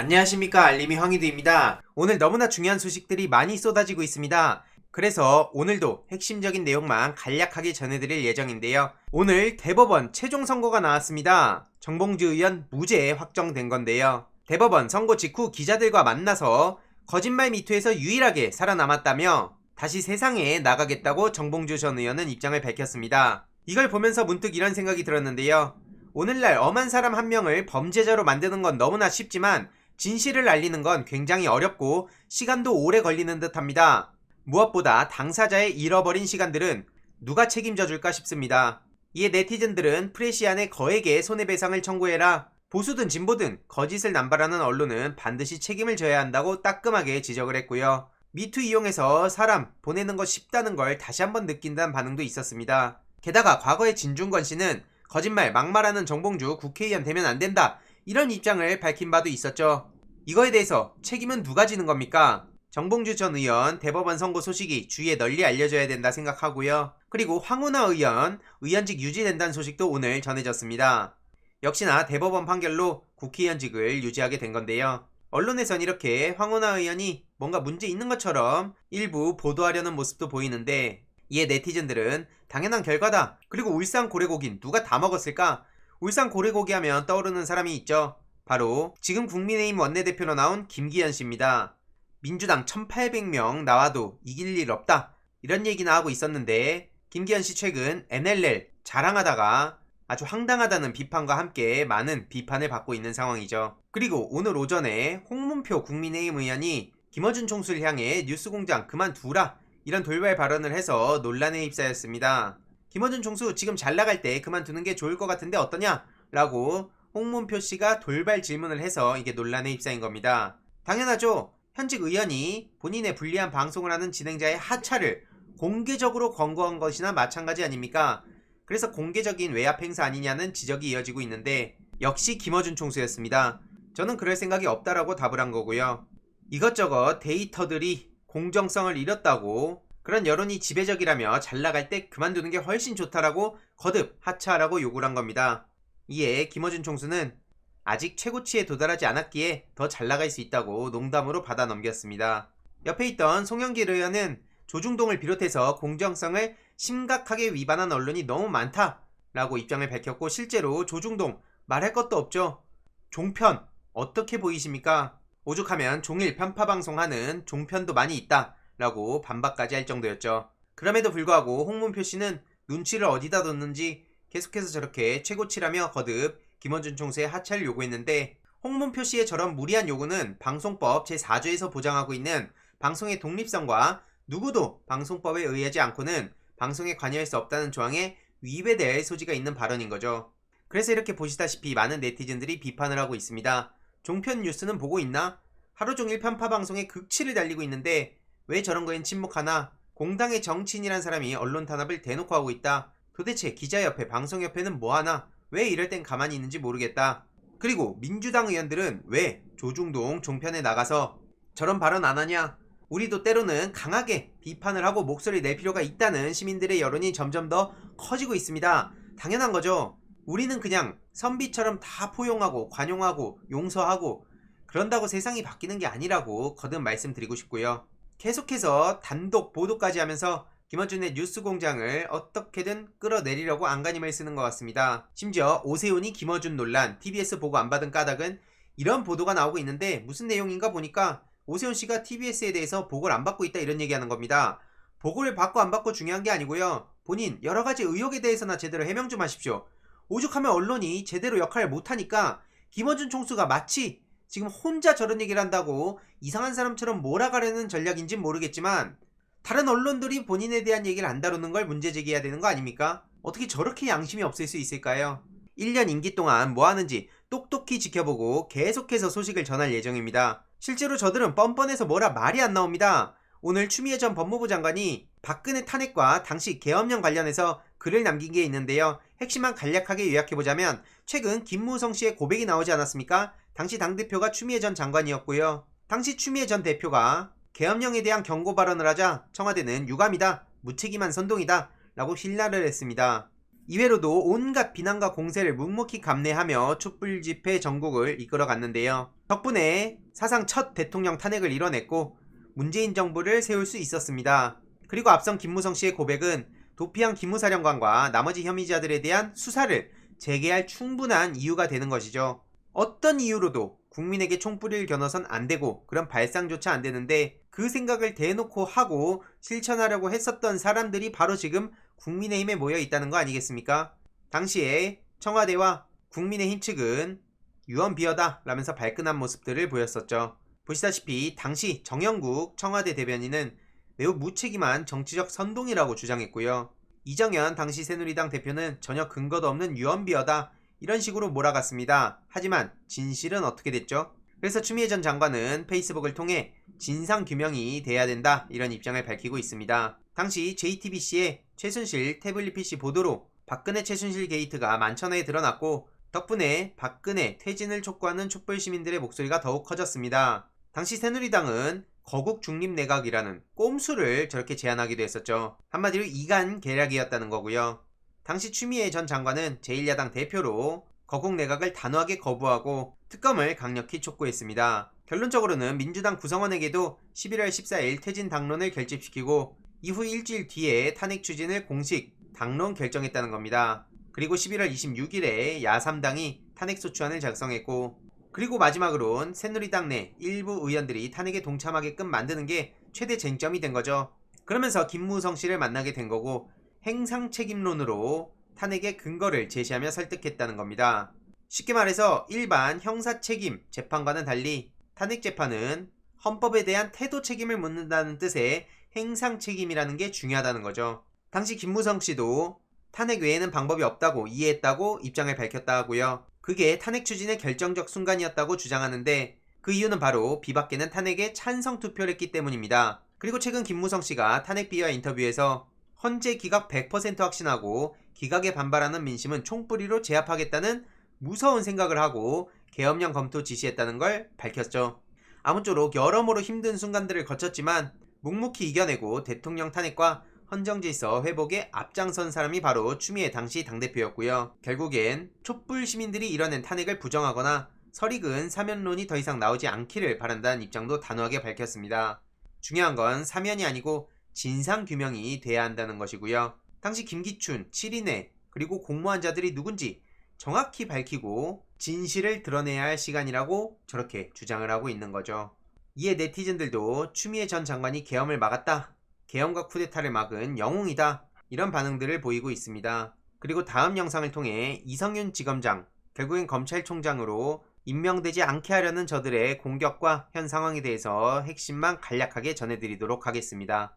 안녕하십니까 알림이 황희두입니다. 오늘 너무나 중요한 소식들이 많이 쏟아지고 있습니다. 그래서 오늘도 핵심적인 내용만 간략하게 전해드릴 예정인데요. 오늘 대법원 최종 선고가 나왔습니다. 정봉주 의원 무죄 확정된 건데요. 대법원 선고 직후 기자들과 만나서 거짓말 미투에서 유일하게 살아남았다며 다시 세상에 나가겠다고 정봉주 전 의원은 입장을 밝혔습니다. 이걸 보면서 문득 이런 생각이 들었는데요. 오늘날 엄한 사람 한 명을 범죄자로 만드는 건 너무나 쉽지만 진실을 알리는 건 굉장히 어렵고 시간도 오래 걸리는 듯 합니다. 무엇보다 당사자의 잃어버린 시간들은 누가 책임져 줄까 싶습니다. 이에 네티즌들은 프레시안의 거액의 손해배상을 청구해라. 보수든 진보든 거짓을 남발하는 언론은 반드시 책임을 져야 한다고 따끔하게 지적을 했고요. 미투 이용해서 사람 보내는 거 쉽다는 걸 다시 한번 느낀다는 반응도 있었습니다. 게다가 과거의 진중권 씨는 거짓말 막말하는 정봉주 국회의원 되면 안 된다. 이런 입장을 밝힌 바도 있었죠. 이거에 대해서 책임은 누가 지는 겁니까? 정봉주 전 의원 대법원 선고 소식이 주위에 널리 알려져야 된다 생각하고요. 그리고 황운하 의원 의원직 유지된다는 소식도 오늘 전해졌습니다. 역시나 대법원 판결로 국회의원직을 유지하게 된 건데요. 언론에선 이렇게 황운하 의원이 뭔가 문제 있는 것처럼 일부 보도하려는 모습도 보이는데 이에 네티즌들은 당연한 결과다. 그리고 울산 고래고긴 누가 다 먹었을까? 울산 고래고기 하면 떠오르는 사람이 있죠. 바로 지금 국민의힘 원내대표로 나온 김기현 씨입니다. 민주당 1800명 나와도 이길 일 없다. 이런 얘기나 하고 있었는데 김기현 씨 최근 NLL 자랑하다가 아주 황당하다는 비판과 함께 많은 비판을 받고 있는 상황이죠. 그리고 오늘 오전에 홍문표 국민의힘 의원이 김어준 총수를 향해 뉴스공장 그만두라 이런 돌발 발언을 해서 논란에 휩싸였습니다. 김어준 총수 지금 잘 나갈 때 그만두는 게 좋을 것 같은데 어떠냐? 라고 홍문표 씨가 돌발 질문을 해서 이게 논란에 휩싸인 겁니다. 당연하죠. 현직 의원이 본인의 불리한 방송을 하는 진행자의 하차를 공개적으로 권고한 것이나 마찬가지 아닙니까? 그래서 공개적인 외압 행사 아니냐는 지적이 이어지고 있는데 역시 김어준 총수였습니다. 저는 그럴 생각이 없다라고 답을 한 거고요. 이것저것 데이터들이 공정성을 잃었다고 그런 여론이 지배적이라며 잘 나갈 때 그만두는 게 훨씬 좋다라고 거듭 하차하라고 요구를 한 겁니다. 이에 김어준 총수는 아직 최고치에 도달하지 않았기에 더 잘 나갈 수 있다고 농담으로 받아 넘겼습니다. 옆에 있던 송영길 의원은 조중동을 비롯해서 공정성을 심각하게 위반한 언론이 너무 많다라고 입장을 밝혔고 실제로 조중동 말할 것도 없죠. 종편 어떻게 보이십니까? 오죽하면 종일 편파 방송하는 종편도 많이 있다 라고 반박까지 할 정도였죠. 그럼에도 불구하고 홍문표 씨는 눈치를 어디다 뒀는지 계속해서 저렇게 최고치라며 거듭 김원준 총수의 하차를 요구했는데 홍문표 씨의 저런 무리한 요구는 방송법 제4조에서 보장하고 있는 방송의 독립성과 누구도 방송법에 의하지 않고는 방송에 관여할 수 없다는 조항에 위배될 소지가 있는 발언인 거죠. 그래서 이렇게 보시다시피 많은 네티즌들이 비판을 하고 있습니다. 종편 뉴스는 보고 있나? 하루 종일 편파 방송에 극치를 달리고 있는데 왜 저런 거엔 침묵하나? 공당의 정치인이란 사람이 언론 탄압을 대놓고 하고 있다. 도대체 기자협회, 방송협회는 뭐하나? 왜 이럴 땐 가만히 있는지 모르겠다. 그리고 민주당 의원들은 왜 조중동 종편에 나가서 저런 발언 안 하냐? 우리도 때로는 강하게 비판을 하고 목소리 낼 필요가 있다는 시민들의 여론이 점점 더 커지고 있습니다. 당연한 거죠. 우리는 그냥 선비처럼 다 포용하고 관용하고 용서하고 그런다고 세상이 바뀌는 게 아니라고 거듭 말씀드리고 싶고요. 계속해서 단독 보도까지 하면서 김어준의 뉴스 공장을 어떻게든 끌어내리려고 안간힘을 쓰는 것 같습니다. 심지어 오세훈이 김어준 논란, TBS 보고 안 받은 까닭은 이런 보도가 나오고 있는데 무슨 내용인가 보니까 오세훈 씨가 TBS에 대해서 보고를 안 받고 있다 이런 얘기하는 겁니다. 보고를 받고 안 받고 중요한 게 아니고요. 본인 여러 가지 의혹에 대해서나 제대로 해명 좀 하십시오. 오죽하면 언론이 제대로 역할을 못하니까 김어준 총수가 마치 지금 혼자 저런 얘기를 한다고 이상한 사람처럼 몰아가려는 전략인진 모르겠지만 다른 언론들이 본인에 대한 얘기를 안 다루는 걸 문제 제기해야 되는 거 아닙니까? 어떻게 저렇게 양심이 없을 수 있을까요? 1년 임기 동안 뭐 하는지 똑똑히 지켜보고 계속해서 소식을 전할 예정입니다. 실제로 저들은 뻔뻔해서 뭐라 말이 안 나옵니다. 오늘 추미애 전 법무부 장관이 박근혜 탄핵과 당시 계엄령 관련해서 글을 남긴 게 있는데요. 핵심만 간략하게 요약해보자면 최근 김무성 씨의 고백이 나오지 않았습니까? 당시 당대표가 추미애 전 장관이었고요. 당시 추미애 전 대표가 계엄령에 대한 경고 발언을 하자 청와대는 유감이다, 무책임한 선동이다 라고 신라를 했습니다. 이외로도 온갖 비난과 공세를 묵묵히 감내하며 촛불 집회 전국을 이끌어 갔는데요. 덕분에 사상 첫 대통령 탄핵을 이뤄냈고 문재인 정부를 세울 수 있었습니다. 그리고 앞선 김무성 씨의 고백은 도피한 김무사령관과 나머지 혐의자들에 대한 수사를 재개할 충분한 이유가 되는 것이죠. 어떤 이유로도 국민에게 총뿌리를 겨눠선 안 되고 그런 발상조차 안 되는데 그 생각을 대놓고 하고 실천하려고 했었던 사람들이 바로 지금 국민의힘에 모여 있다는 거 아니겠습니까? 당시에 청와대와 국민의힘 측은 유언비어다 라면서 발끈한 모습들을 보였었죠. 보시다시피 당시 정영국 청와대 대변인은 매우 무책임한 정치적 선동이라고 주장했고요. 이정현 당시 새누리당 대표는 전혀 근거도 없는 유언비어다 이런 식으로 몰아갔습니다. 하지만 진실은 어떻게 됐죠? 그래서 추미애 전 장관은 페이스북을 통해 진상 규명이 돼야 된다 이런 입장을 밝히고 있습니다. 당시 JTBC의 최순실 태블릿 PC 보도로 박근혜 최순실 게이트가 만천하에 드러났고 덕분에 박근혜 퇴진을 촉구하는 촛불 시민들의 목소리가 더욱 커졌습니다. 당시 새누리당은 거국 중립 내각이라는 꼼수를 저렇게 제안하기도 했었죠. 한마디로 이간 계략이었다는 거고요. 당시 추미애 전 장관은 제1야당 대표로 거국 내각을 단호하게 거부하고 특검을 강력히 촉구했습니다. 결론적으로는 민주당 구성원에게도 11월 14일 퇴진 당론을 결집시키고 이후 일주일 뒤에 탄핵 추진을 공식 당론 결정했다는 겁니다. 그리고 11월 26일에 야3당이 탄핵소추안을 작성했고 그리고 마지막으론 새누리당 내 일부 의원들이 탄핵에 동참하게끔 만드는 게 최대 쟁점이 된 거죠. 그러면서 김무성 씨를 만나게 된 거고 행상 책임론으로 탄핵의 근거를 제시하며 설득했다는 겁니다. 쉽게 말해서 일반 형사 책임 재판과는 달리 탄핵 재판은 헌법에 대한 태도 책임을 묻는다는 뜻의 행상 책임이라는 게 중요하다는 거죠. 당시 김무성 씨도 탄핵 외에는 방법이 없다고 이해했다고 입장을 밝혔다 하고요. 그게 탄핵 추진의 결정적 순간이었다고 주장하는데 그 이유는 바로 비박계는 탄핵에 찬성 투표를 했기 때문입니다. 그리고 최근 김무성 씨가 탄핵 비하 인터뷰에서 헌재 기각 100% 확신하고 기각에 반발하는 민심은 총뿌리로 제압하겠다는 무서운 생각을 하고 계엄령 검토 지시했다는 걸 밝혔죠. 아무쪼록 여러모로 힘든 순간들을 거쳤지만 묵묵히 이겨내고 대통령 탄핵과 헌정질서 회복에 앞장선 사람이 바로 추미애 당시 당대표였고요. 결국엔 촛불 시민들이 이뤄낸 탄핵을 부정하거나 설익은 사면론이 더 이상 나오지 않기를 바란다는 입장도 단호하게 밝혔습니다. 중요한 건 사면이 아니고 진상 규명이 돼야 한다는 것이고요. 당시 김기춘, 7인회 그리고 공모한 자들이 누군지 정확히 밝히고 진실을 드러내야 할 시간이라고 저렇게 주장을 하고 있는 거죠. 이에 네티즌들도 추미애 전 장관이 계엄을 막았다. 계엄과 쿠데타를 막은 영웅이다. 이런 반응들을 보이고 있습니다. 그리고 다음 영상을 통해 이성윤 지검장, 결국엔 검찰총장으로 임명되지 않게 하려는 저들의 공격과 현 상황에 대해서 핵심만 간략하게 전해드리도록 하겠습니다.